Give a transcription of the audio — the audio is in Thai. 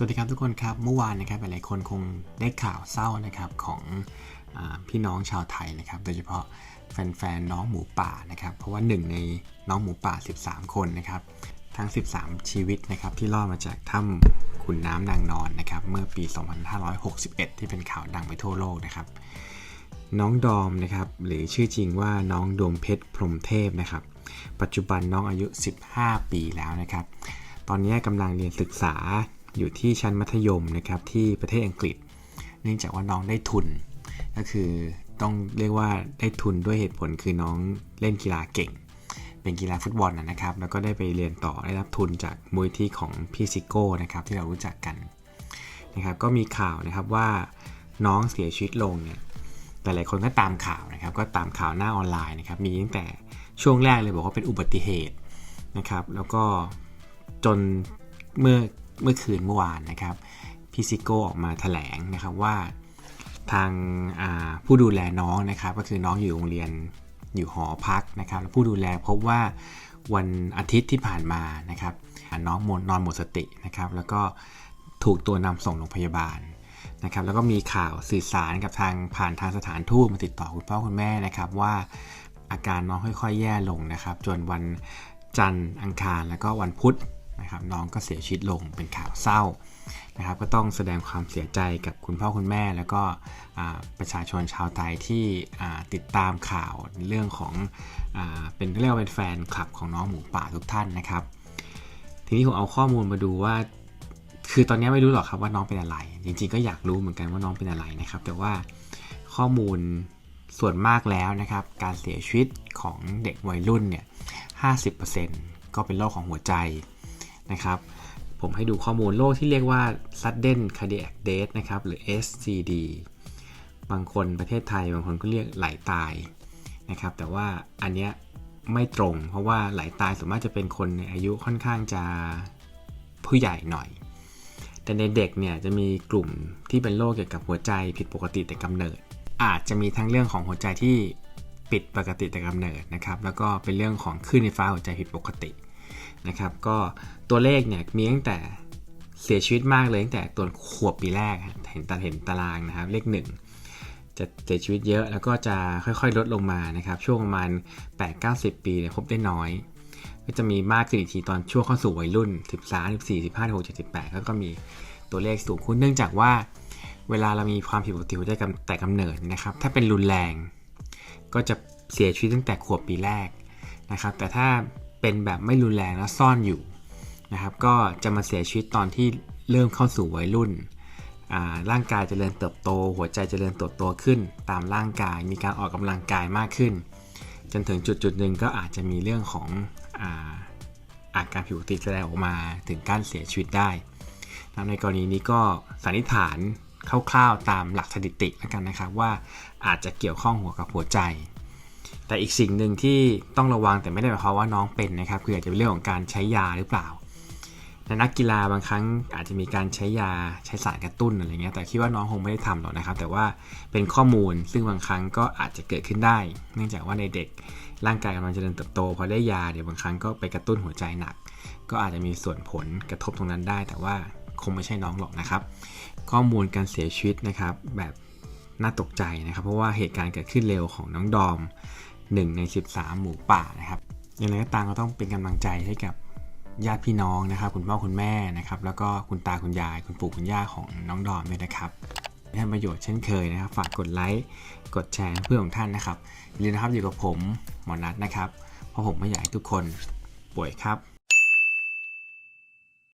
สวัสดีครับทุกคนครับเมื่อวานนะครับหลายๆคนคงได้ข่าวเศร้านะครับของอพี่น้องชาวไทยนะครับ โดยเฉพาะแฟนๆน้องหมูป่านะครับ เพราะว่าหนึ่งในน้องหมูป่า 13 คนนะครับ ทั้ง 13 ชีวิตนะครับที่รอดมาจากถ้ำขุนน้ำนางนอนนะครับ เมื่อปี 2561 ที่เป็นข่าวดังไปทั่วโลกนะครับ น้องดอมนะครับหรือชื่อจริงว่าน้องดวงเพชรพรมเทพนะครับ ปัจจุบันน้องอายุ 15 ปีแล้วนะครับ ตอนนี้กำลังเรียนศึกษา อยู่ที่ชั้นมัธยมนะครับที่ประเทศอังกฤษ เนื่องจากว่าน้องได้ทุน ก็คือต้องเรียกว่าได้ทุนด้วยเหตุผลคือน้องเล่นกีฬาเก่ง เป็นกีฬาฟุตบอลนะครับ แล้วก็ได้ไปเรียนต่อได้รับทุนจากมูลที่ของพี่ซิโก้นะครับที่เรารู้จักกันนะครับก็มีข่าวนะครับว่าน้องเสียชีวิตลงเนี่ยแต่หลายคนก็ตามข่าวนะครับ ก็ตามข่าวหน้าออนไลน์นะครับมีตั้งแต่ช่วงแรกเลยบอกว่าเป็นอุบัติเหตุนะครับ แล้วก็จนเมื่อ เมื่อคืนเมื่อวานนะครับพี่ซิโก้ออกมาแถลงนะครับว่าทางาผู้ดูแลน้องนะครับ ก็คือน้องอยู่โรงเรียนอยู่หอพักนะครับแล้วผู้ดูแลพบว่าวันอาทิตย์ที่ผ่านมานะครับ น้องมดนอนหมดสตินะครับ แล้วก็ถูกตัวนำส่งโรงพยาบาลนะครับ แล้วก็มีข่าวสื่อสารกับทางผ่านทางสถานทูตมาติดต่อคุณพ่อคุณแม่นะครับ ว่าอาการน้องค่อยๆ แย่ลงนะครับ จนวันจันทร์อังคารแล้วก็วันพุธ นะครับน้องก็เสียชีวิตลงเป็นข่าวเศร้านะครับก็ต้องแสดงความเสียใจกับคุณพ่อคุณแม่ แล้วก็ประชาชนชาวไทยที่ติดตามข่าวเรื่องของอเป็นเรียกว่าเป็นแฟนคลับของน้องหมูป่าทุกท่านนะครับ ทีนี้ผมเอาข้อมูลมาดูว่า คือตอนนี้ไม่รู้หรอกครับว่าน้องเป็นอะไร จริงๆก็อยากรู้เหมือนกันว่าน้องเป็นอะไรนะครับ แต่ว่าข้อมูลส่วนมากแล้วนะครับ การเสียชีวิตของเด็กวัยรุ่นเนี่ย 50%ก็เป็นโรคของหัวใจ นะครับผมให้ดูข้อมูลโรคที่เรียกว่า sudden cardiac death นะครับหรือ SCD บางคนประเทศไทยบางคนก็เรียกไหลตายนะครับแต่ว่าอันเนี้ยไม่ตรงเพราะว่าไหลตายส่วนมากจะเป็นคนในอายุค่อนข้างจะผู้ใหญ่หน่อย แต่ในเด็กเนี่ยจะมีกลุ่มที่เป็นโรคเกี่ยวกับหัวใจผิดปกติแต่กำเนิด อาจจะมีทั้งเรื่องของหัวใจที่ปิดปกติแต่กำเนิดนะครับแล้วก็เป็นเรื่องของคลื่นไฟฟ้าหัวใจผิดปกติ นะครับก็ตัวเลขเนี่ยมีตั้งแต่เสียชีวิตมากเลยตั้งแต่ตัวขวบปีแรกเห็นตาเห็นตารางนะครับเลขหนึ่งจะเสียชีวิตเยอะแล้วก็จะค่อยๆ ลดลงมานะครับช่วงประมาณ 8-90 ปีเนี่ยพบได้น้อย ก็จะมีมากขึ้นอีกทีตอนช่วงเข้าสู่วัยรุ่น 13 14 15 16 17แล้วก็มีตัวเลขสูงขึ้นเนื่องจากว่า เวลาเรามีความผิดปกติหัวใจแต่กำเนิดนะครับ ถ้าเป็นรุนแรง ก็จะเสียชีวิตตั้งแต่ขวบปีแรกนะครับ แต่ถ้า เป็นแบบไม่รุนแรงแล้วซ่อนอยู่นะครับ ก็จะมาเสียชีวิตตอนที่เริ่มเข้าสู่วัยรุ่น ร่างกายจเจริญเติบโต หัวใจจเจริญเติบโตขึ้น ตามร่างกายมีการออกกำลังกายมากขึ้น จนถึงจุดจุดหนึ่งก็อาจจะมีเรื่องของอาอาการผิวติดแสดงออกมาถึงการเสียชีวิตได้ในกรณีนี้ก็สันนิษฐานคร่าวๆตามหลักสถิติแล้วกันนะครับว่าอาจจะเกี่ยวข้องหัวกับหัวใจ แต่อีกสิ่งหนึ่งที่ต้องระวังแต่ไม่ได้หมายความว่าน้องเป็นนะครับคืออาจจะเป็นเรื่องของการใช้ยาหรือเปล่าในนักกีฬาบางครั้งอาจจะมีการใช้ยาใช้สารกระตุ้นอะไรเงี้ยแต่คิดว่าน้องคงไม่ได้ทำหรอกนะครับ แต่ว่าเป็นข้อมูลซึ่งบางครั้งก็อาจจะเกิดขึ้นได้ เนื่องจากว่าในเด็กร่างกายกำลังจะเจริญเติบโตพอได้ยาเดี๋ยวบางครั้งก็ไปกระตุ้นหัวใจหนัก ก็อาจจะมีส่วนผลกระทบตรงนั้นได้ แต่ว่าคงไม่ใช่น้องหรอกนะครับ ข้อมูลการเสียชีวิตนะครับแบบ น่าตกใจนะครับ เพราะว่าเหตุการณ์เกิดขึ้นเร็วของน้องดอม 1 ใน 13 หมูป่านะครับอย่างไรก็ตามก็ต้องเป็นกำลังใจให้กับญาติพี่น้องนะครับ คุณพ่อคุณแม่นะครับ แล้วก็คุณตาคุณยาย คุณปู่คุณย่าของน้องดอมด้วยนะครับให้ประโยชน์เช่นเคยนะครับ ฝากกดไลค์กดแชร์เพื่อนของท่านนะครับอย่าลืมนะครับอยู่กับผมหมอนัทนะครับ เพราะผมไม่อยากให้ทุกคนป่วยครับ